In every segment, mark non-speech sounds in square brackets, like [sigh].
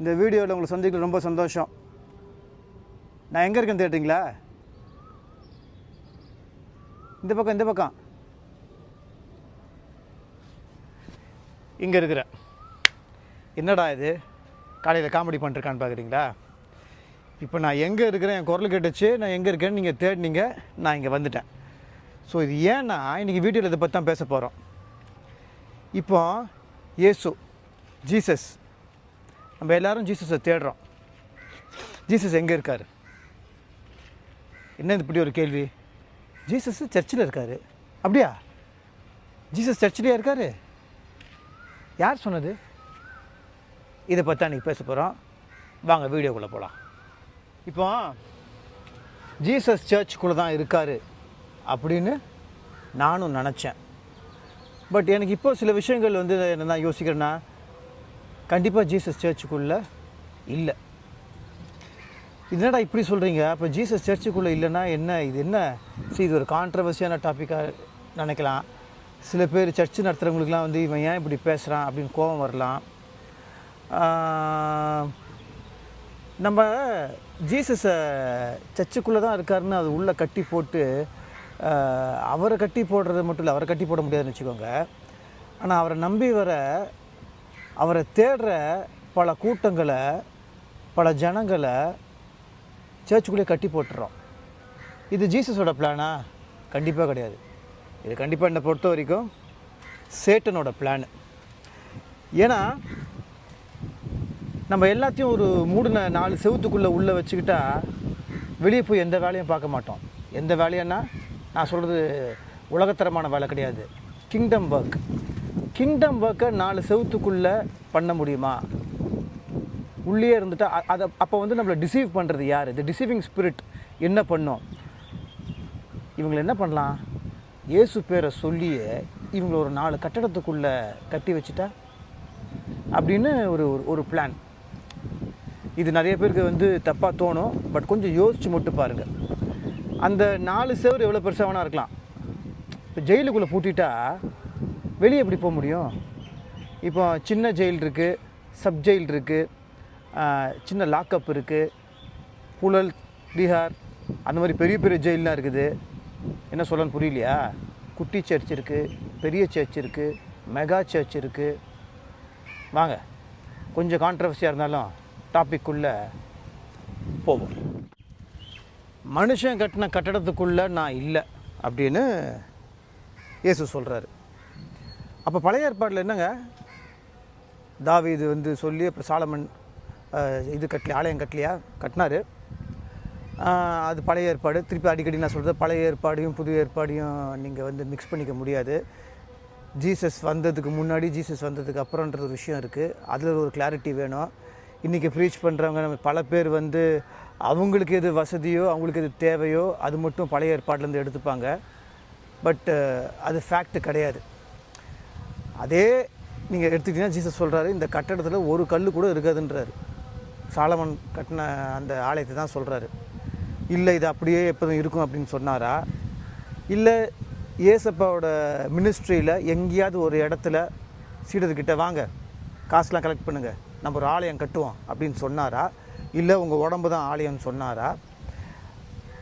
இந்த வீடியோவில் உங்களை சந்திக்கல ரொம்ப சந்தோஷம். நான் எங்கே இருக்கேன்னு தேடுறீங்களா இந்த பக்கம் இந்த பக்கம். இங்கே இருக்கிறேன். என்னடா இது? காலையில் காமெடி பண்ணிருக்கான்னு பார்க்குறீங்களா இப்போ நான் எங்கே இருக்கிறேன்? என் குரல் கேட்டுச்சு. நான் எங்கே இருக்கேன்னு நீங்கள் தேடினீங்க. நான் இங்கே வந்துட்டேன். ஸோ இது ஏன்னா இன்றைக்கி வீடியோவில் இதை பற்றி தான் பேச போகிறோம் இப்போ இயேசு ஜீசஸ் நம்ம எல்லாரும் ஜீசஸை தேடுறோம். ஜீசஸ் எங்கே இருக்கார்? என்ன இப்படி ஒரு கேள்வி? ஜீசஸ் சர்ச்சில் இருக்கார். அப்படியா? ஜீசஸ் சர்ச்சிலேயே இருக்கார். யார் சொன்னது? இதை பற்றி அன்றைக்கி பேச போகிறோம் வாங்க வீடியோக்குள்ளே போகலாம் இப்போ ஜீசஸ் சர்ச்சுக்குள்ளே தான் இருக்கார் அப்படின்னு நானும் நினச்சேன். பட் எனக்கு இப்போ சில விஷயங்கள் வந்து என்ன தான் யோசிக்கிறேன்னா கண்டிப்பாக ஜீசஸ் சர்ச்சுக்குள்ளே இல்லை. என்னடா இப்படி சொல்கிறீங்க அப்போ ஜீசஸ் சர்ச்சுக்குள்ளே இல்லைன்னா என்ன? இது என்ன? சரி இது ஒரு கான்ட்ரவர்சியான டாப்பிக்காக நினைக்கலாம். சில பேர் சர்ச்சு நடத்துகிறவங்களுக்குலாம் வந்து இவன் ஏன் இப்படி பேசுகிறான் அப்படின்னு கோபம் வரலாம். நம்ம ஜீசஸை சர்ச்சுக்குள்ளே தான் இருக்காருன்னு அது உள்ளே கட்டி போட்டு அவரை கட்டி போடுறது மட்டும் இல்லை அவரை கட்டி போட முடியாதுன்னு வச்சுக்கோங்க. ஆனால் அவரை நம்பி வர அவரை தேடுற பல கூட்டங்களை பல ஜனங்களை சர்ச்சுக்குள்ளே கட்டி போட்டுறோம். இது ஜீசஸோட பிளானா கண்டிப்பாக கிடையாது. இது கண்டிப்பாக என்னை பொறுத்த வரைக்கும் சேட்டனோட பிளான் ஏன்னா நம்ம எல்லாத்தையும் ஒரு மூடின நாலு செவத்துக்குள்ளே உள்ளே வச்சுக்கிட்டா வெளியே போய் எந்த வேலையும் பார்க்க மாட்டோம். எந்த வேலையன்னா நான் சொல்கிறது உலகத்தரமான வேலை கிடையாது. கிங்டம் ஒர்க் கிங்டம் ஒர்க்கை நாலு செவத்துக்குள்ளே பண்ண முடியுமா? உள்ளே இருந்துட்டா அதை அப்போ வந்து நம்மளை டிசீவ் பண்ணுறது யார்? இந்த டிசீவிங் ஸ்பிரிட் என்ன பண்ணும்? இவங்களை என்ன பண்ணலாம்? இயேசு பேரை சொல்லியே இவங்களை ஒரு நாலு கட்டடத்துக்குள்ளே கட்டி வச்சுட்டா? அப்படின்னு ஒரு ஒரு- ஒரு பிளான் இது நிறைய பேருக்கு வந்து தப்பாக தோணும் பட் கொஞ்சம் யோசித்து மட்டும் பாருங்கள் அந்த நாலு செவர் எவ்வளோ பெருசாக வேணா இருக்கலாம். இப்போ ஜெயிலுக்குள்ளே பூட்டிட்டா வெளியே எப்படி போக முடியும்? இப்போ சின்ன ஜெயில் இருக்குது சப் ஜெயில் இருக்குது சின்ன லாக்அப் இருக்குது புழல் திஹார் அந்த மாதிரி பெரிய பெரிய ஜெயிலெலாம் இருக்குது. என்ன சொல்லன்னு புரியலையா? குட்டி சர்ச் இருக்குது பெரிய சர்ச் இருக்குது மெகா சர்ச் இருக்குது வாங்க கொஞ்சம் கான்ட்ரவர்சியாக இருந்தாலும் டாபிக்குள்ளே போவோம். மனுஷன் கட்டின கட்டடத்துக்குள்ளே நான் இல்லை அப்படின்னு இயேசு சொல்கிறாரு அப்போ பழைய ஏற்பாட்டில் என்னங்க? தாவீது வந்து சொல்லி அப்புறம் சாலமன் இது கட்டலையா ஆலயம் கட்டலையா? கட்டினாரு. அது பழைய ஏற்பாடு. திருப்பி அடிக்கடி நான் சொல்கிறது பழைய ஏற்பாடையும் புது ஏற்பாடையும் நீங்கள் வந்து மிக்ஸ் பண்ணிக்க முடியாது. ஜீசஸ் வந்ததுக்கு முன்னாடி ஜீசஸ் வந்ததுக்கு அப்புறம்ன்ற ஒரு விஷயம் இருக்குது அதில் ஒரு கிளாரிட்டி வேணும். இன்றைக்கி ப்ரீச் பண்ணுறவங்க நம்ம பல பேர் வந்து அவங்களுக்கு எது வசதியோ அவங்களுக்கு எது தேவையோ அது மட்டும் பழைய ஏற்பாட்டிலேருந்து எடுத்துப்பாங்க. பட் அது ஃபேக்ட் கிடையாது. அதே நீங்கள் எடுத்துக்கிட்டிங்கன்னா ஜீசஸ் சொல்கிறாரு இந்த கட்டடத்தில் ஒரு கல் கூட இருக்காதுன்றார். சாலமன் கட்டின அந்த ஆலயத்தை தான் சொல்கிறாரு இல்லை இது அப்படியே எப்போதும் இருக்கும் அப்படின்னு சொன்னாரா? இல்லை ஏசப்பாவோட மினிஸ்ட்ரியில் எங்கேயாவது ஒரு இடத்துல சீடர்கிட்ட வாங்க காசுலாம் கலெக்ட் பண்ணுங்கள் நம்ம ஒரு ஆலயம் கட்டுவோம் அப்படின்னு சொன்னாரா? இல்லை உங்கள் உடம்பு தான் ஆலயம்னு சொன்னாரா?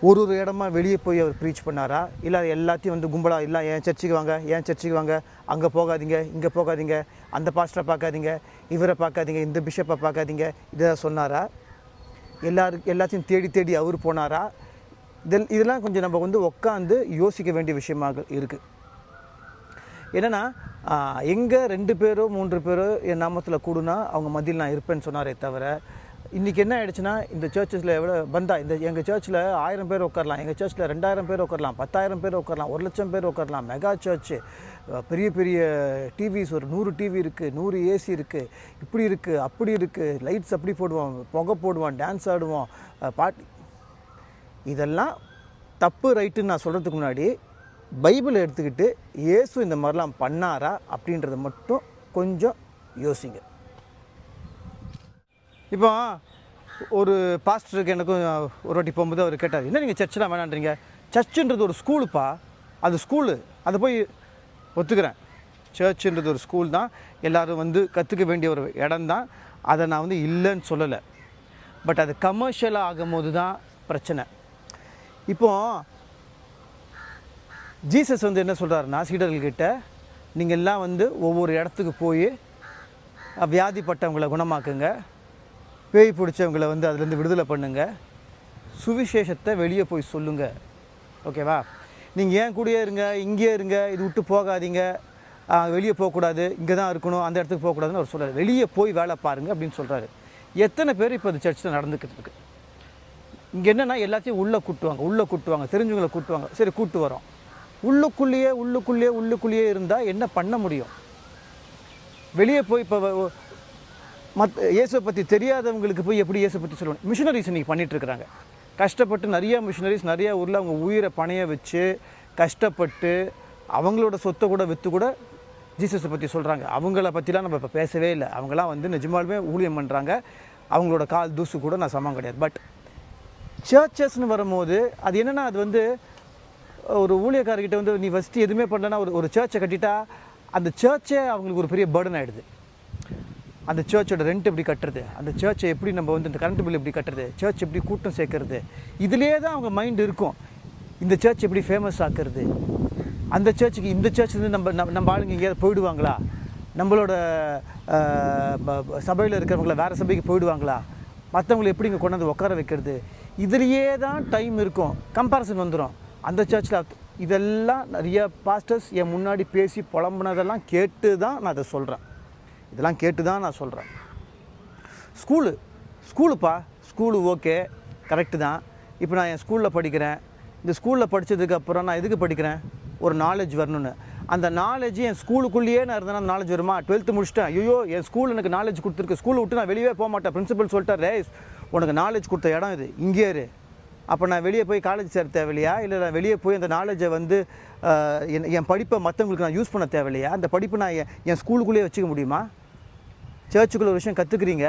ஒரு ஒரு இடமா வெளியே போய் அவர் ப்ரீச் பண்ணாரா? இல்லை எல்லாத்தையும் வந்து கும்பலாக இல்லை என் சர்ச்சுக்கு வாங்க என் சர்ச்சுக்கு வாங்க அங்கே போகாதீங்க இங்கே போகாதீங்க அந்த பாஸ்டரை பார்க்காதீங்க இவரை பார்க்காதீங்க இந்த பிஷப்பை பார்க்காதீங்க இதை சொன்னாரா? எல்லாரு எல்லாத்தையும் தேடி தேடி அவர் போனாரா? இதில் இதெல்லாம் கொஞ்சம் நம்ம வந்து உட்காந்து யோசிக்க வேண்டிய விஷயமாக இருக்குது என்னென்னா எங்கே ரெண்டு பேரோ மூன்று பேரோ என் நாமத்தில் கூடுனா அவங்க மதியில் நான் இருப்பேன்னு சொன்னாரே தவிர இன்றைக்கி என்ன ஆயிடுச்சுன்னா இந்த சர்ச்சஸில் எவ்வளோ பந்தா இந்த எங்கள் சர்ச்சில் ஆயிரம் பேர் உட்காரலாம் எங்கள் சர்ச்சில் ரெண்டாயிரம் பேர் உட்காரலாம் பத்தாயிரம் பேர் உட்காரலாம் ஒரு லட்சம் பேர் உட்காரலாம் மெகா சர்ச்சு பெரிய பெரிய டிவிஸ் ஒரு நூறு டிவி இருக்குது நூறு ஏசி இருக்குது இப்படி இருக்குது அப்படி இருக்குது லைட்ஸ் அப்படி போடுவோம் புகை போடுவோம் டான்ஸ் ஆடுவோம் பாட்டு இதெல்லாம் தப்பு ரைட்டுன்னு நான் சொல்கிறதுக்கு முன்னாடி பைபிளை எடுத்துக்கிட்டு இயேசு இந்த மாதிரிலாம் பண்ணாரா அப்படின்றத மட்டும் கொஞ்சம் யோசிங்க. இப்போ ஒரு பாஸ்டருக்கு எனக்கும் ஒரு வாட்டி போகும்போது அவர் கேட்டார் என்ன நீங்கள் சர்ச்செலாம் வேணான்றீங்க? சர்ச்சுன்றது ஒரு ஸ்கூலுப்பா? அது ஸ்கூலு. அதை போய் ஒத்துக்கிறேன். சர்ச்சுன்றது ஒரு ஸ்கூல் தான். எல்லோரும் வந்து கற்றுக்க வேண்டிய ஒரு இடம் தான். அதை நான் வந்து இல்லைன்னு சொல்லலை. பட் அது கமர்ஷியலாக ஆகும்போது தான் பிரச்சனை. இப்போ ஜீசஸ் வந்து என்ன சொல்கிறாருன்னா சீடர்கள்கிட்ட நீங்கள் எல்லாம் வந்து ஒவ்வொரு இடத்துக்கு போய் வியாதிப்பட்டவங்களை குணமாக்குங்க. பேய் பிடிச்சவங்களை வந்து அதுலேருந்து விடுதலை பண்ணுங்கள் சுவிசேஷத்தை வெளியே போய் சொல்லுங்கள் ஓகேவா நீங்கள் ஏன் கூடயே இருங்க? இங்கேயே இருங்க. இது விட்டு போகாதீங்க. வெளியே போகக்கூடாது. இங்கே தான் இருக்கணும். அந்த இடத்துக்கு போகக்கூடாதுன்னு அவர் சொல்கிறார் வெளியே போய் வேலை பாருங்கள் அப்படின்னு சொல்கிறாரு எத்தனை பேர் இப்போ அந்த சர்ச்சில் நடந்துக்கிட்டு இருக்கு? இங்கே என்னென்னா எல்லாத்தையும் உள்ளே கூட்டுவாங்க. உள்ளே கூட்டுவாங்க. தெரிஞ்சவங்களை கூட்டுவாங்க. சரி கூட்டு வரோம். உள்ளுக்குள்ளேயே உள்ளுக்குள்ளேயே உள்ளுக்குள்ளேயே இருந்தால் என்ன பண்ண முடியும்? வெளியே போய் இப்போ மத் இயேசுவை பற்றி தெரியாதவங்களுக்கு போய் எப்படி இயேசு பற்றி சொல்லணும்? மிஷினரிஸ் இன்றைக்கி பண்ணிகிட்ருக்குறாங்க கஷ்டப்பட்டு நிறையா மிஷினரிஸ் நிறையா ஊரில் அவங்க உயிரை பணைய வச்சு கஷ்டப்பட்டு அவங்களோட சொத்தை கூட விற்று கூட ஜீசஸை பற்றி சொல்கிறாங்க அவங்கள பற்றிலாம் நம்ம இப்போ பேசவே இல்லை. அவங்களாம் வந்து நிஜமாலுமே ஊழியம் பண்ணுறாங்க அவங்களோட கால் தூசு கூட நான் சமம் கிடையாது. பட் சர்ச்சஸ்னு வரும்போது அது என்னென்னா அது வந்து ஒரு ஊழியக்காரர்கிட்ட வந்து நீ ஃபஸ்ட்டு எதுவுமே பண்ணலன்னா ஒரு ஒரு சர்ச்சை கட்டிட்டா அந்த சர்ச்சே அவங்களுக்கு ஒரு பெரிய பேர்டன் ஆகிடுது அந்த சர்ச்சோட ரெண்ட் எப்படி கட்டுறது? அந்த சர்ச்சை எப்படி நம்ம வந்து இந்த கரண்ட் பில் எப்படி கட்டுறது? சர்ச் எப்படி கூட்டம் சேர்க்கறது? இதுலேயே தான் அவங்க மைண்ட் இருக்கும். இந்த சர்ச் எப்படி ஃபேமஸ் ஆக்குறது? அந்த சர்ச்சுக்கு இந்த சர்ச்லேருந்து நம்ம நம்ம- நம்ம ஆளுங்க எங்கேயாவது போயிடுவாங்களா? நம்மளோட சபையில் இருக்கிறவங்கள வேறு சபைக்கு போயிடுவாங்களா? மற்றவங்களை எப்படி இங்கே கொண்டாந்து உட்கார வைக்கிறது? இதுலேயே தான் டைம் இருக்கும். கம்பேரிசன் வந்துடும் அந்த சர்ச்சில் இதெல்லாம் நிறைய பாஸ்டர்ஸ் என் முன்னாடி பேசி புலம்புனதெல்லாம் கேட்டு தான் நான் அதை சொல்கிறேன் இதெல்லாம் கேட்டு தான் நான் சொல்கிறேன் ஸ்கூலு ஸ்கூலுப்பா ஸ்கூலு ஓகே கரெக்டு தான். இப்போ நான் என் ஸ்கூலில் படிக்கிறேன். இந்த ஸ்கூலில் படித்ததுக்கப்புறம் நான் எதுக்கு படிக்கிறேன்? ஒரு நாலேஜ் வரணும்னு. அந்த நாலேஜ் என் ஸ்கூலுக்குள்ளேயே நான் இருந்தேன் அந்த நாலேஜ் வருமா? டுவெல்த்து முடிச்சிட்டேன். ஐயோ என் ஸ்கூல் எனக்கு நாலேஜ் கொடுத்துருக்கு. ஸ்கூலை விட்டு நான் வெளியே போக மாட்டேன். பிரின்சிபல் சொல்லிட்டாரு "ஏய், உனக்கு நாலேஜ் கொடுத்த இடம் இது. இங்கே இரு. அப்போ நான் வெளியே போய் காலேஜ் சேர தேவையில்லையா? இல்லை நான் வெளியே போய் அந்த நாலேஜை வந்து என் என் படிப்பை மற்றவங்களுக்கு நான் யூஸ் பண்ண தேவையில்லையா? அந்த படிப்பை நான் என் ஸ்கூலுக்குள்ளேயே வச்சுக்க முடியுமா? சர்ச்சுக்குள்ள ஒரு விஷயம் கற்றுக்குறீங்க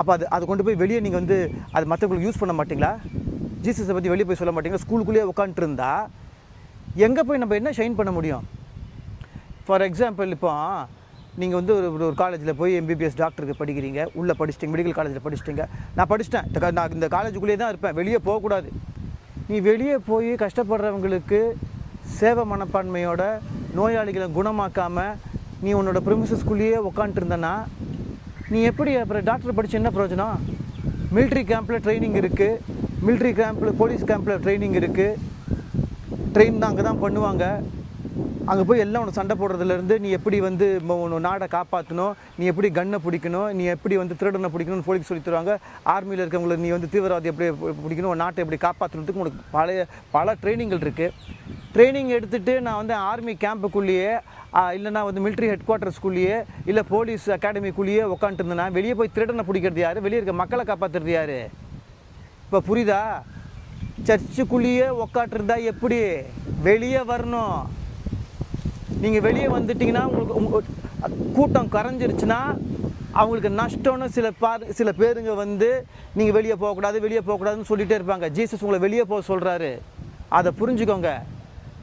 அப்போ அது அதை கொண்டு போய் வெளியே நீங்கள் வந்து அது மற்றவங்களுக்கு யூஸ் பண்ண மாட்டிங்களா? ஜீசஸை பற்றி வெளியே போய் சொல்ல மாட்டிங்களா? ஸ்கூலுக்குள்ளேயே உட்காந்துருந்தா எங்கே போய் நம்ம என்ன ஷைன் பண்ண முடியும்? ஃபார் எக்ஸாம்பிள் இப்போ நீங்கள் வந்து ஒரு ஒரு காலேஜில் போய் எம்பிபிஎஸ் டாக்டருக்கு படிக்கிறீங்க உள்ளே படிச்சிட்டிங்க மெடிக்கல் காலேஜில் படிச்சிட்டிங்க. நான் படிச்சிட்டேன். நான் இந்த காலேஜுக்குள்ளேயே தான் இருப்பேன். வெளியே போகக்கூடாது. நீ வெளியே போய் கஷ்டப்படுறவங்களுக்கு சேவை மனப்பான்மையோட நோயாளிகளை குணமாக்காமல் நீ உன்னோட ப்ரிமிசஸ்குள்ளேயே உட்காந்துருந்தனா நீ எப்படி அப்புறம் டாக்டர் படித்து என்ன பிரயோஜனம்? மிலிட்ரி கேம்பில் ட்ரைனிங் இருக்குது மிலிட்ரி கேம்பில் போலீஸ் கேம்பில் ட்ரைனிங் இருக்குது ட்ரெயின் தான் அங்கே தான் பண்ணுவாங்க. அங்கே போய் எல்லாம் உனக்கு சண்டை போடுறதுலேருந்து நீ எப்படி வந்து உன் நாடை காப்பாற்றணும் நீ எப்படி கன்னை பிடிக்கணும்? நீ எப்படி வந்து திருடனை பிடிக்கணும்னு போலீஸ் சொல்லி தருவாங்க. ஆர்மியில் இருக்கவங்களை நீ வந்து தீவிரவாதி எப்படி பிடிக்கணும்? உன் நாட்டை எப்படி காப்பாற்றணுன்றதுக்கு உனக்கு பழைய பல ட்ரைனிங்கள் இருக்குது ட்ரைனிங் எடுத்துகிட்டு நான் வந்து ஆர்மி கேம்புக்குள்ளேயே இல்லைனா வந்து மிலிட்ரி ஹெட் குவார்ட்டர்ஸ்குள்ளேயே இல்லை போலீஸ் அகாடமிக்குள்ளேயே உட்காந்துட்டு இருந்தேன்னா வெளியே போய் திருடனை பிடிக்கிறது யார்? வெளியே இருக்க மக்களை காப்பாற்றுறது யார்? இப்போ புரியுதா? சர்ச்சுக்குள்ளேயே உக்காட்டிருந்தா எப்படி? வெளியே வரணும். நீங்கள் வெளியே வந்துட்டிங்கன்னா உங்களுக்கு கூட்டம் கரைஞ்சிருச்சுன்னா அவங்களுக்கு நஷ்டம்னு சில பார் சில பேருங்க வந்து நீங்கள் வெளியே போகக்கூடாது வெளியே போகக்கூடாதுன்னு சொல்லிகிட்டே இருப்பாங்க. ஜீசஸ் உங்களை வெளியே போக சொல்கிறாரு அதை புரிஞ்சுக்கோங்க.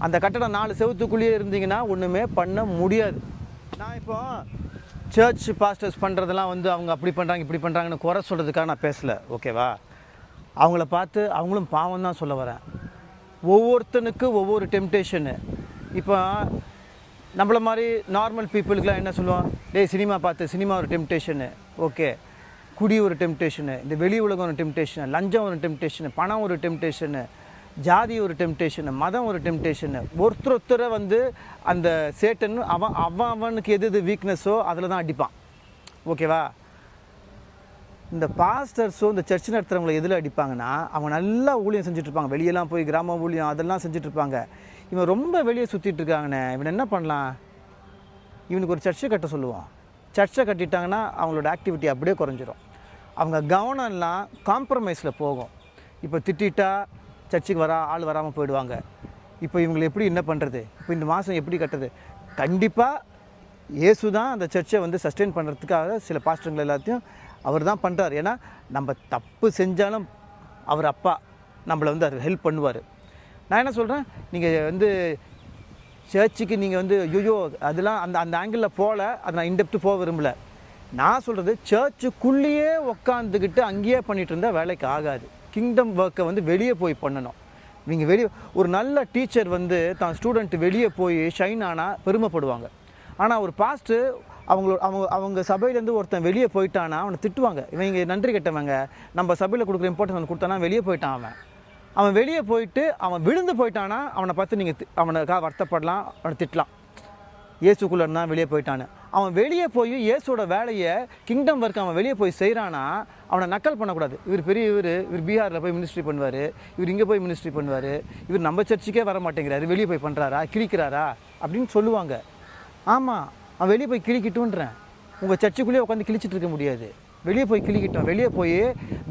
அந்த கட்டடம் நாலு செவத்துக்குள்ளேயே இருந்தீங்கன்னா ஒன்றுமே பண்ண முடியாது. நான் இப்போ சர்ச் பாஸ்டர்ஸ் பண்ணுறதெல்லாம் வந்து அவங்க அப்படி பண்ணுறாங்க இப்படி பண்ணுறாங்கன்னு குறை சொல்கிறதுக்காக நான் பேசலை. ஓகேவா? அவங்கள பார்த்து அவங்களும் பாவம் தான் சொல்ல வரேன். ஒவ்வொருத்தனுக்கு ஒவ்வொரு டெம்டேஷனு இப்போ நம்மள மாதிரி நார்மல் பீப்புளுக்குலாம் என்ன சொல்லுவான் டேய் சினிமா பார்த்து சினிமா ஒரு டெம்டேஷனு ஓகே குடி ஒரு டெம்டேஷனு இந்த வெளி உலகம் ஒரு டெம்டேஷனு லஞ்சம் ஒரு டெம்டேஷனு பணம் ஒரு டெம்டேஷனு ஜாதி ஒரு டெம்டேஷனு மதம் ஒரு டெம்டேஷனு ஒருத்தர் ஒருத்தரை வந்து அந்த சேட்டன் அவன் அவன் அவனுக்கு எது எது வீக்னஸோ அதில் தான் அடிப்பான். ஓகேவா இந்த பாஸ்டர்ஸோ இந்த சர்ச் நடத்துகிறவங்களை எதில் அடிப்பாங்கன்னா அவங்க நல்லா ஊழியம் செஞ்சுட்ருப்பாங்க. வெளியெல்லாம் போய் கிராம ஊழியம் அதெல்லாம் செஞ்சுட்ருப்பாங்க. இவன் ரொம்ப வெளியே சுற்றிட்டு இருக்காங்கண்ணே. இவன் என்ன பண்ணலாம்? இவனுக்கு ஒரு சர்ச்சை கட்ட சொல்லுவான். சர்ச்சை கட்டிட்டாங்கன்னா அவங்களோட ஆக்டிவிட்டி அப்படியே குறைஞ்சிரும். அவங்க கவனம்லாம் காம்ப்ரமைஸில் போகும். இப்போ திட்டிட்டா சர்ச்சுக்கு வரா ஆள் வராமல் போயிடுவாங்க. இப்போ இவங்களை எப்படி என்ன பண்ணுறது இப்போ இந்த மாதம் எப்படி கட்டுறது? கண்டிப்பாக இயேசு தான் அந்த சர்ச்சை வந்து சஸ்டெயின் பண்ணுறதுக்காக சில பாஸ்டருங்கள் எல்லாத்தையும் அவர் தான் பண்ணுறார் ஏன்னா நம்ம தப்பு செஞ்சாலும் அவர் அப்பா நம்மளை வந்து அவர் ஹெல்ப் பண்ணுவார். நான் என்ன சொல்கிறேன் நீங்கள் வந்து சர்ச்சுக்கு நீங்கள் வந்து ஐயோ அதெல்லாம் அந்த அந்த ஆங்கிளில் போகல அதை நான் இன்டெப்த்து போக விரும்பல. நான் சொல்கிறது சர்ச்சுக்குள்ளேயே உக்காந்துக்கிட்டு அங்கேயே பண்ணிகிட்டு இருந்தால் வேலைக்கு ஆகாது. கிங்டம் ஒர்க்கை வந்து வெளியே போய் பண்ணணும். நீங்கள் வெளியே ஒரு நல்ல டீச்சர் வந்து தான் ஸ்டூடெண்ட் வெளியே போய் ஷைன் ஆனால் பெருமைப்படுவாங்க. ஆனால் ஒரு பாஸ்ட்டு அவங்களோட அவங்க அவங்க சபையிலேருந்து ஒருத்தன் வெளியே போயிட்டானா அவனை திட்டுவாங்க. இவங்க நன்றி கெட்டவங்க. நம்ம சபையில் கொடுக்குற இம்பார்ட்டன்ஸ் கொடுத்தானா வெளியே போயிட்டான் அவன். அவன் வெளியே போயிட்டு அவன் விழுந்து போயிட்டானா அவனை பார்த்து நீங்கள் அவனுக்காக வருத்தப்படலாம் அவனை திட்டலாம். இயேசுக்குள்ளே இருந்தான் வெளியே போயிட்டான்னு. அவன் வெளியே போய் இயேசுவோட வேலையை கிங்டம் ஒர்க் அவன் வெளியே போய் செய்கிறானா அவனை நக்கல் பண்ணக்கூடாது. இவர் பெரிய இவர். இவர் பீகாரில் போய் மினிஸ்ட்ரி பண்ணுவார். இவர் இங்கே போய் மினிஸ்ட்ரி பண்ணுவார். இவர் நம்ம சர்ச்சுக்கே வர மாட்டேங்கிறாரு வெளியே போய் பண்ணுறாரா கிழிக்கிறாரா? அப்படின்னு சொல்லுவாங்க. ஆமாம் அவன் வெளியே போய் கிழிக்கிட்டுன்றேன் உங்கள் சர்ச்சுக்குள்ளேயே உட்காந்து கிழிச்சிட்டு இருக்க முடியாது. வெளியே போய் கிளிக்கிட்டோம் வெளியே போய்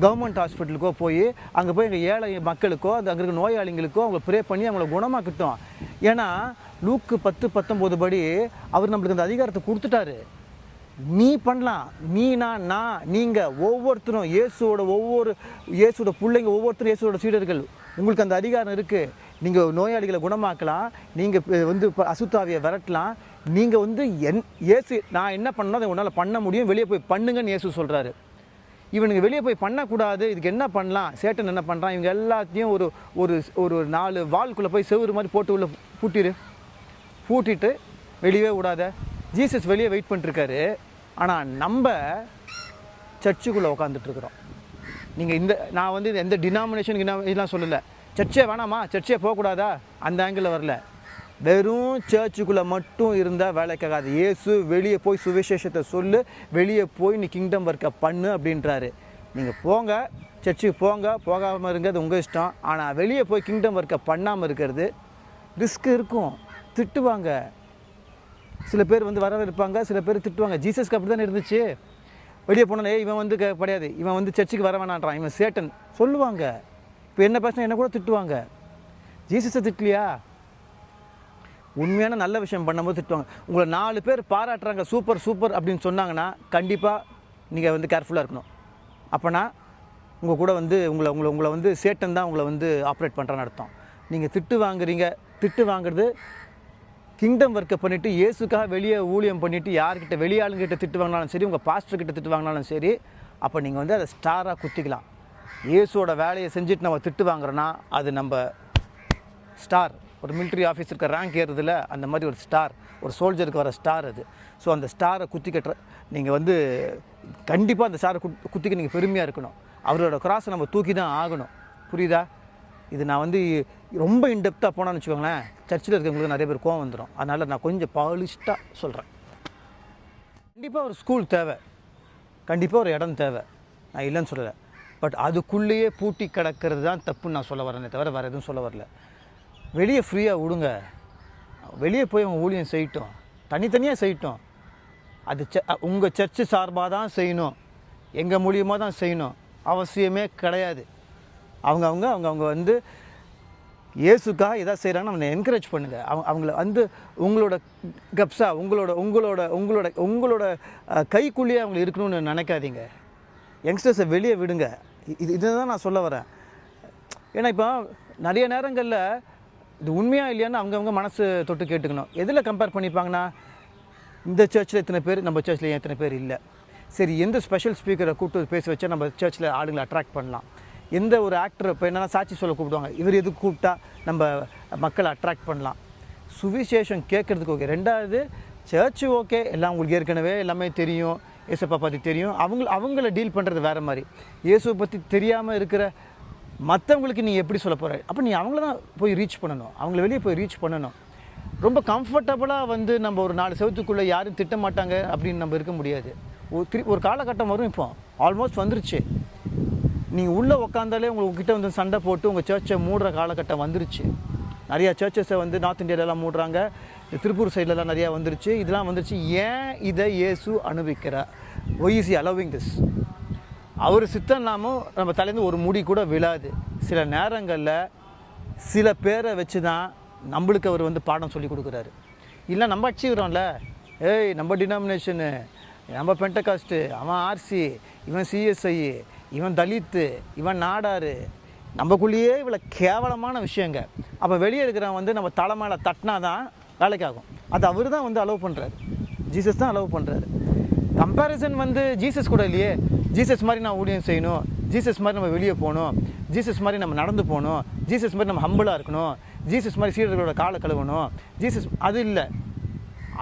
கவர்மெண்ட் ஹாஸ்பிட்டலுக்கோ போய் அங்கே போய் எங்கள் ஏழை மக்களுக்கோ அந்த அங்கே இருக்க நோயாளிங்களுக்கோ அவங்க ப்ரே பண்ணி அவங்கள குணமாக்கிட்டோம். ஏன்னா லூக்கு பத்து பத்தொம்போது படி அவர் நம்மளுக்கு அந்த அதிகாரத்தை கொடுத்துட்டாரு. நீ பண்ணலாம். நீனா நான் நீங்கள் ஒவ்வொருத்தரும் இயேசுவோட ஒவ்வொரு இயேசுவோட பிள்ளைங்க ஒவ்வொருத்தரும் இயேசுவோட சீடர்கள். உங்களுக்கு அந்த அதிகாரம் இருக்குது நீங்கள் நோயாளிகளை குணமாக்கலாம் நீங்கள் வந்து இப்போ அசுத்தாவியை விரட்டலாம். நீங்கள் வந்து என் இயேசு நான் என்ன பண்ணணும் அதை உன்னால் பண்ண முடியும். வெளியே போய் பண்ணுங்கன்னு இயேசு சொல்கிறாரு இவனுங்க வெளியே போய் பண்ணக்கூடாது. இதுக்கு என்ன பண்ணலாம்? சேட்டன் என்ன பண்ணுறான் இவங்க எல்லாத்தையும் ஒரு ஒரு ஒரு நாலு வால்குள்ளே போய் செவ்வறு மாதிரி போட்டு உள்ளே பூட்டிடு பூட்டிட்டு வெளியவே விடாத. ஜீசஸ் வெளியே வெயிட் பண்ணிட்டுருக்காரு ஆனால் நம்ம சர்ச்சுக்குள்ளே உட்காந்துட்ருக்குறோம் நீங்கள் இந்த நான் வந்து எந்த டினாமினேஷனுக்கு இதெல்லாம் சொல்லலை. சர்ச்சே வேணாமா? சர்ச்சே போகக்கூடாதா? அந்த ஆங்கிளில் வரல. வெறும் சர்ச்சுக்குள்ளே மட்டும் இருந்தால் வேலைக்காகாது. ஏசு வெளியே போய் சுவிசேஷத்தை சொல்லு வெளியே போய் நீ கிங்டம் ஒர்க்கை பண்ணு அப்படின்றாரு. நீங்கள் போங்க சர்ச்சுக்கு போங்க போகாமல் இருங்கிறது உங்கள் இஷ்டம். ஆனால் வெளியே போய் கிங்டம் ஒர்க்கை பண்ணாமல் இருக்கிறது ரிஸ்க் இருக்கும். திட்டுவாங்க. சில பேர் வந்து வரவேற்பாங்க சில பேர் திட்டுவாங்க. ஜீசஸ்க்கு அப்படி தானே இருந்துச்சு? வெளியே போனே இவன் வந்து க- கிடையாது. இவன் வந்து சர்ச்சுக்கு வர வேணான்றான். இவன் சேட்டன். சொல்லுவாங்க. இப்போ என்ன பேசினா என்ன கூட திட்டுவாங்க. ஜீசஸை திட்டலையா? உண்மையான நல்ல விஷயம் பண்ணும்போது திட்டுவாங்க. உங்களை நாலு பேர் பாராட்டுறாங்க சூப்பர் சூப்பர் அப்படின்னு சொன்னாங்கன்னா கண்டிப்பாக நீங்கள் வந்து கேர்ஃபுல்லாக இருக்கணும். அப்போனா உங்கள் கூட வந்து உங்களை உங்களை உங்களை வந்து சேட்டன் தான் உங்களை வந்து ஆப்ரேட் பண்ணுறான்னு அர்த்தம். நீங்கள் திட்டு வாங்குறீங்க. திட்டு வாங்குறது கிங்டம் ஒர்க்கை பண்ணிவிட்டு இயேசுக்காக வெளியே ஊழியம் பண்ணிவிட்டு யார்கிட்ட வெளியாளுங்கிட்ட திட்டு வாங்கினாலும் சரி உங்கள் பாஸ்டர்கிட்ட திட்டு வாங்கினாலும் சரி அப்போ நீங்கள் வந்து அதை ஸ்டாராக குத்திக்கலாம். இயேசுவோட வேலையை செஞ்சுட்டு நம்ம திட்டு வாங்குறோன்னா அது நம்ம ஸ்டார் ஒரு மிலிட்ரி ஆஃபீஸருக்கு ரேங்க் ஏறுறதுல அந்த மாதிரி ஒரு ஸ்டார் ஒரு சோல்ஜருக்கு வர ஸ்டார் அது. ஸோ அந்த ஸ்டாரை குத்தி கட்டுற நீங்கள் வந்து கண்டிப்பாக அந்த ஸ்டாரை குத் குத்திக்க நீங்கள் பெருமையாக இருக்கணும். அவரோட கிராஸை நம்ம தூக்கி தான் ஆகணும். புரியுதா? இது நான் வந்து ரொம்ப இன்டெப்த்தாக போனான்னு வச்சுக்கோங்களேன் சர்ச்சில் இருக்கவங்களுக்கு நிறைய பேர் கோவம் வந்துடும் அதனால் நான் கொஞ்சம் பாலிஷ்டாக சொல்கிறேன் கண்டிப்பாக ஒரு ஸ்கூல் தேவை. கண்டிப்பாக ஒரு இடம் தேவை. நான் இல்லைன்னு சொல்லலை. பட் அதுக்குள்ளேயே பூட்டி கிடக்கிறது தான் தப்புன்னு நான் சொல்ல வரேனே தவிர வேறு எதுவும் சொல்ல வரல. வெளியே ஃப்ரீயாக விடுங்க. வெளியே போய் அவங்க ஊழியம் செய்யட்டும். தனித்தனியாக செய்யட்டும். அது ச உங்கள் சர்ச்சு சார்பாக தான் செய்யணும். எங்கள் மூலியமாக தான் செய்யணும். அவசியமே கிடையாது. அவங்க அவங்க அவங்க அவங்க வந்து இயேசுக்காக எதாவது செய்கிறாங்கன்னு அவனை என்கரேஜ் பண்ணுங்கள் அவங்க அவங்கள வந்து உங்களோட கப்ஸா உங்களோட உங்களோட உங்களோட உங்களோட கைக்குள்ளேயே அவங்க இருக்கணும்னு நினைக்காதீங்க. யங்ஸ்டர்ஸை வெளியே விடுங்க. இது இதுதான் நான் சொல்ல வரேன். ஏன்னா இப்போ நிறைய நேரங்களில் இது உண்மையாக இல்லையான்னு அவங்கவுங்க மனசு தொட்டு கேட்டுக்கணும். எதில் கம்பேர் பண்ணிப்பாங்கன்னா இந்த சர்ச்சில் இத்தனை பேர் நம்ம சர்ச்சில் ஏன் பேர் இல்லை? சரி எந்த ஸ்பெஷல் ஸ்பீக்கரை கூப்பிட்டு பேச வச்சா நம்ம சர்ச்சில் ஆளுங்களை அட்ராக்ட் பண்ணலாம். எந்த ஒரு ஆக்டர் இப்போ என்னென்னா சாட்சி சொல்ல கூப்பிடுவாங்க. இவர் எதுக்கு கூப்பிட்டா நம்ம மக்களை அட்ராக்ட் பண்ணலாம். சுவிசேஷம் கேட்குறதுக்கு ஓகே ரெண்டாவது சர்ச்சு ஓகே எல்லாம் உங்களுக்கு ஏற்கனவே எல்லாமே தெரியும். இயேசப்பா பற்றி தெரியும். அவங்க அவங்கள டீல் பண்ணுறது வேறு மாதிரி. இயேசுவை பற்றி தெரியாமல் இருக்கிற மற்றவங்களுக்கு நீ எப்படி சொல்ல போகிற அப்போ நீ அவங்கள தான் போய் ரீச் பண்ணணும். அவங்கள வெளியே போய் ரீச் பண்ணணும். ரொம்ப கம்ஃபர்டபுளாக வந்து நம்ம ஒரு நாலு செவத்துக்குள்ளே யாரும் திட்ட மாட்டாங்க அப்படின்னு நம்ம இருக்க முடியாது. ஒரு திரு ஒரு காலகட்டம் வரும் இப்போ. ஆல்மோஸ்ட் வந்துருச்சு. நீங்கள் உள்ளே உக்காந்தாலே உங்ககிட்ட வந்து சண்டை போட்டு உங்கள் சர்ச்சை மூடுற காலகட்டம் வந்துருச்சு. நிறையா சர்ச்சஸை வந்து நார்த் இந்தியாவிலலாம் மூடுறாங்க. திருப்பூர் சைட்லலாம் நிறையா வந்துருச்சு. இதெல்லாம் வந்துருச்சு. ஏன் இதை இயேசு அனுபவிக்கிறார்? ஒய் இஸ் அலோவிங் திஸ் அவர் சித்தம் இல்லாமல் நம்ம தலைந்து ஒரு முடி கூட விழாது. சில நேரங்களில் சில பேரை வச்சு தான் நம்மளுக்கு அவர் வந்து பாடம் சொல்லி கொடுக்குறாரு. இல்லை நம்ம அடிச்சுக்கிறோம்ல. ஏய் நம்ம டினாமினேஷனு நம்ம பென்டகாஸ்ட்டு அவன் ஆர்சி இவன் சிஎஸ்ஐ இவன் தலித்து இவன் நாடாரு. நம்மக்குள்ளேயே இவ்வளோ கேவலமான விஷயங்க. அப்போ வெளியே இருக்கிறவன் வந்து நம்ம தலை மேலே தட்டினா தான் வேலைக்காகும் அது அவர் தான் வந்து அலோவ் பண்ணுறாரு ஜீசஸ் தான் அலோவ் பண்ணுறாரு கம்பேரிசன் வந்து ஜீசஸ் கூட இல்லையே. ஜீசஸ் மாதிரி நான் ஊழியம் செய்யணும். ஜீசஸ் மாதிரி நம்ம வெளியே போகணும். ஜீசஸ் மாதிரி நம்ம நடந்து போகணும். ஜீசஸ் மாதிரி நம்ம ஹம்பிளாக இருக்கணும். ஜீசஸ் மாதிரி சீடர்களோட காலை கழுவணும். ஜீசஸ் அது இல்லை.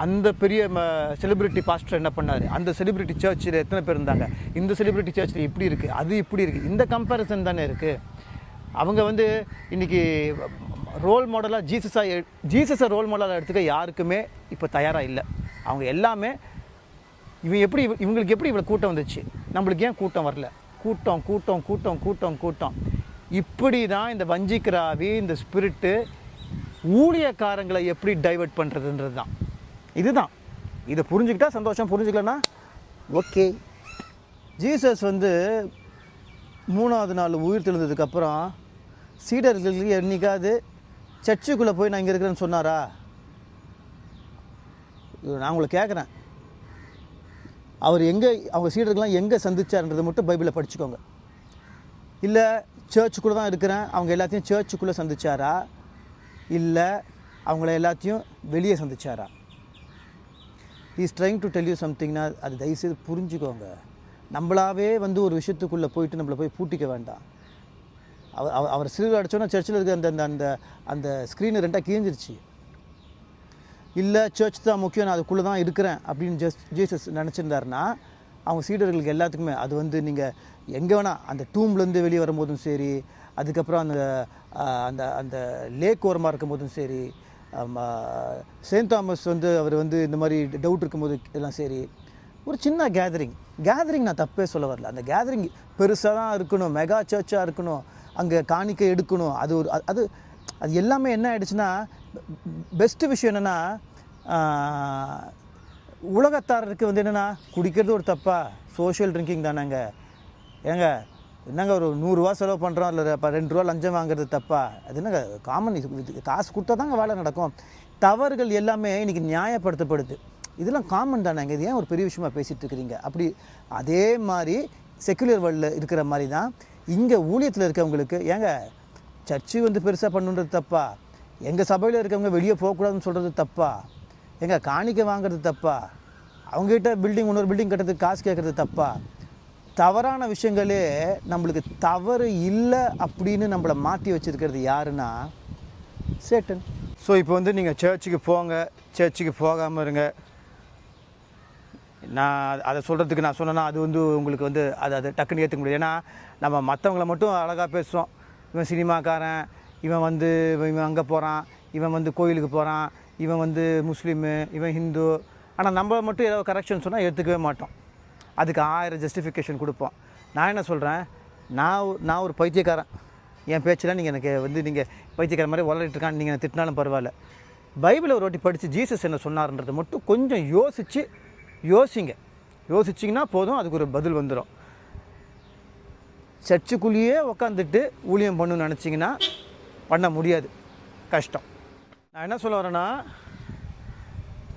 அந்த பெரிய செலிபிரிட்டி பாஸ்டர் என்ன பண்ணார்? அந்த செலிபிரிட்டி சர்ச்சில் எத்தனை பேர் இருந்தாங்க? இந்த செலிபிரிட்டி சர்ச்சில் இப்படி இருக்குது அது இப்படி இருக்குது இந்த கம்பேரிசன் தானே இருக்குது அவங்க வந்து இன்றைக்கி ரோல் மாடலாக ஜீசஸாக ஜீசஸை ரோல் மாடலாக எடுத்துக்க யாருக்குமே இப்போ தயாராக இல்லை. அவங்க எல்லாமே இவன் எப்படி இவங்களுக்கு எப்படி இவ்வளோ கூட்டம் வந்துச்சு? நம்மளுக்கு ஏன் கூட்டம் வரல? கூட்டம் கூட்டம் கூட்டம் கூட்டம் கூட்டம். இப்படி தான் இந்த வஞ்சிக்கிறாவி இந்த ஸ்பிரிட்டு ஊழியக்காரங்களை எப்படி டைவர்ட் பண்ணுறதுன்றது தான் இதுதான். இதை புரிஞ்சுக்கிட்டா சந்தோஷம் புரிஞ்சுக்கலன்னா ஓகே ஜீசஸ் வந்து மூணாவது நாள் உயிர் தெழுந்ததுக்கப்புறம் சீடர்களுக்கு என்னைக்காவது சர்ச்சுக்குள்ளே போய் நான் இங்கே இருக்கிறேன்னு சொன்னாரா? நான் உங்களை கேட்குறேன் அவர் எங்கே அவங்க சீடர்கள்லாம் எங்கே சந்திச்சார்ன்றதை மட்டும் பைபிளை படிச்சுக்கோங்க. இல்லை சர்ச்சுக்குள்ளே தான் இருக்கிறேன். அவங்க எல்லாத்தையும் சர்ச்சுக்குள்ளே சந்திச்சாரா? இல்லை அவங்கள எல்லாத்தையும் வெளியே சந்திச்சாரா? Is trying to tell you சம்திங்னா அது தயவுசெய்து புரிஞ்சுக்கோங்க. நம்மளாவே வந்து ஒரு விஷயத்துக்குள்ளே போயிட்டு நம்மளை போய் பூட்டிக்க வேண்டாம். அவர் அவர் அவர் சிறுவர் அடிச்சோன்னா சர்ச்சில் இருக்க அந்த அந்த அந்த அந்த ஸ்க்ரீனு ரெண்டாக கிழிஞ்சிருச்சு. இல்லை சர்ச் தான் முக்கியம் நான் அதுக்குள்ளே தான் இருக்கிறேன் அப்படின்னு ஜஸ்ட் ஜீசஸ் நினச்சிருந்தாருன்னா அவங்க சீடர்களுக்கு எல்லாத்துக்குமே அது வந்து நீங்கள் எங்கே வேணால் அந்த டூம்லேருந்து வெளியே வரும்போதும் சரி அதுக்கப்புறம் அந்த அந்த அந்த லேக் ஓரமாக இருக்கும்போதும் சரி செயின்ட் தாமஸ் வந்து அவர் வந்து இந்த மாதிரி டவுட் இருக்கும்போது எல்லாம் சரி ஒரு சின்ன கேதரிங் கேதரிங் நான் தப்பே சொல்ல வரல. அந்த கேதரிங் பெருசாக தான் இருக்கணும் மெகா சர்ச்சாக இருக்கணும். அங்கே காணிக்கை எடுக்கணும். அது ஒரு அது- அது அது எல்லாமே என்ன ஆயிடுச்சுன்னா பெஸ்ட்டு விஷயம் என்னென்னா உலகத்தாரருக்கு வந்து என்னென்னா குடிக்கிறது ஒரு தப்பா? சோஷியல் ட்ரிங்கிங் தானேங்க. ஏங்க என்னங்க ஒரு நூறுரூவா செலவு பண்ணுறோம் இல்லை இப்போ ரெண்டு ரூபா லஞ்சம் வாங்குறது தப்பா? அது என்னங்க காமன் இது காசு கொடுத்தா தாங்க வேலை நடக்கும். தவறுகள் எல்லாமே இன்றைக்கி நியாயப்படுத்தப்படுது. இதெல்லாம் காமன் தானேங்க. இது ஏன் ஒரு பெரிய விஷயமா பேசிகிட்டு இருக்கிறீங்க? அப்படி அதே மாதிரி செக்குலர் வேர்ல்டில் இருக்கிற மாதிரி தான் இங்கே ஊழியத்தில் இருக்கவங்களுக்கு ஏங்க சர்ச்சு வந்து பெருசாக பண்ணுன்றது தப்பா? எங்கள் சபையில் இருக்கவங்க வெளியே போகக்கூடாதுன்னு சொல்கிறது தப்பா? எங்க காணிக்கை வாங்குறது தப்பா? அவங்ககிட்ட பில்டிங் இன்னொரு பில்டிங் கட்டுறதுக்கு காசு கேட்குறது தப்பா? தவறான விஷயங்களே நம்மளுக்கு தவறு இல்லை அப்படின்னு நம்மளை மாற்றி வச்சிருக்கிறது யாருன்னா சேட்டன். ஸோ இப்போ வந்து நீங்கள் சர்ச்சுக்கு போங்க சர்ச்சுக்கு போகாமல் இருங்க. நான் அதை சொல்கிறதுக்கு நான் சொன்னேன்னா அது வந்து உங்களுக்கு வந்து அது அது டக்குன்னு ஏற்றுக்க முடியாது. ஏன்னா நம்ம மற்றவங்கள மட்டும் அழகாக பேசுவோம் இவன் சினிமாக்காரன் இவன் வந்து இவன் அங்கே போகிறான் இவன் வந்து கோயிலுக்கு போகிறான் இவன் வந்து முஸ்லீமு இவன் ஹிந்து. ஆனால் நம்ம மட்டும் ஏதோ கரெக்ஷன் சொன்னால் எடுத்துக்கவே மாட்டோம். அதுக்கு ஆயிரம் ஜஸ்டிஃபிகேஷன் கொடுப்போம். நான் என்ன சொல்கிறேன் நான் ஒரு- நான் ஒரு பைத்தியக்காரன். என் பேச்சில் நீங்கள் எனக்கு வந்து நீங்கள் பைத்தியக்காரன் மாதிரி வளரிட்டு இருக்கான்னு நீங்கள் திட்டினாலும் பரவாயில்ல. பைபிளை ஒரு வாட்டி படித்து ஜீசஸ் என்ன சொன்னார்ன்றதை மட்டும் கொஞ்சம் யோசித்து யோசிங்க. யோசிச்சிங்கன்னா போதும் அதுக்கு ஒரு பதில் வந்துடும் சர்ச்சுக்குள்ளேயே உக்காந்துட்டு ஊழியம் பண்ணணும்னு நினச்சிங்கன்னா பண்ண முடியாது. கஷ்டம். நான் என்ன சொல்ல வரேன்னா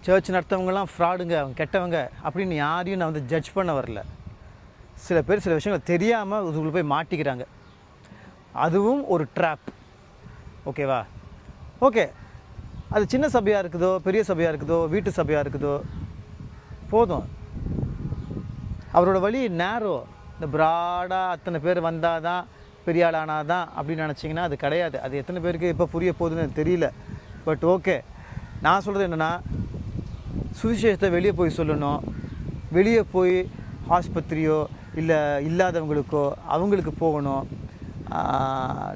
சர்ச் நடத்தவங்கலாம் ஃப்ராடுங்க அவங்க கெட்டவங்க அப்படின்னு யாரையும் நான் வந்து ஜட்ஜ் பண்ண வரல. சில பேர் சில விஷயங்கள் தெரியாமல் இதுக்குள்ளே போய் மாட்டிக்கிறாங்க. அதுவும் ஒரு ட்ராப் ஓகேவா ஓகே அது சின்ன சபையாக இருக்குதோ பெரிய சபையாக இருக்குதோ வீட்டு சபையாக இருக்குதோ போதும். அவரோட வழி நேரோ இந்த ப்ராடாக அத்தனை பேர் வந்தால் தான் பெரிய ஆள் ஆனால் தான் அப்படின்னு நினச்சிங்கன்னா அது கிடையாது. அது எத்தனை பேருக்கு எப்போ புரிய போகுதுன்னு எனக்கு தெரியல. பட் ஓகே நான் சொல்கிறது என்னென்னா சுவிசேஷத்தை வெளியே போய் சொல்லணும். வெளியே போய் ஆஸ்பத்திரியோ இல்லை இல்லாதவங்களுக்கோ அவங்களுக்கு போகணும்.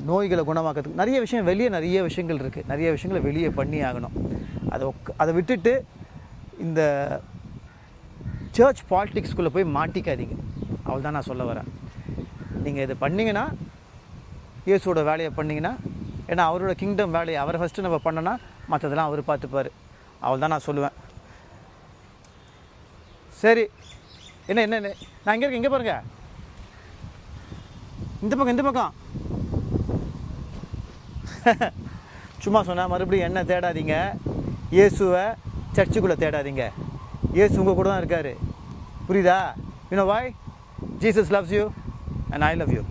நோய்களை குணமாக்கிறதுக்கு நிறைய விஷயம் வெளியே நிறைய விஷயங்கள் இருக்குது நிறைய விஷயங்களை வெளியே பண்ணி ஆகணும் அதை அதை விட்டுட்டு இந்த சர்ச் பாலிட்டிக்ஸ்குள்ளே போய் மாட்டிக்காதீங்க. அவள் தான் நான் சொல்ல வரேன். நீங்கள் இது பண்ணிங்கன்னா இயேசுவோட வேலையை பண்ணிங்கன்னா ஏன்னா அவரோட கிங்டம் வேலையை அவரை ஃபஸ்ட்டு நம்ம பண்ணோன்னா மற்றதெல்லாம் அவர் பார்த்துப்பார். அவள் தான் நான் சொல்லுவேன். சரி. என்ன என்ன என்ன? நான் இங்கே இருக்கேன் இங்கே பாருங்க. இந்த பக்கம் இந்த பக்கம். [laughs] சும்மா சொன்னால் மறுபடியும் என்ன தேடாதீங்க. இயேசுவை சர்ச்சுக்குள்ளே தேடாதீங்க. இயேசு உங்கள் கூட தான் இருக்கார். புரியுதா? You know why Jesus loves you and I love you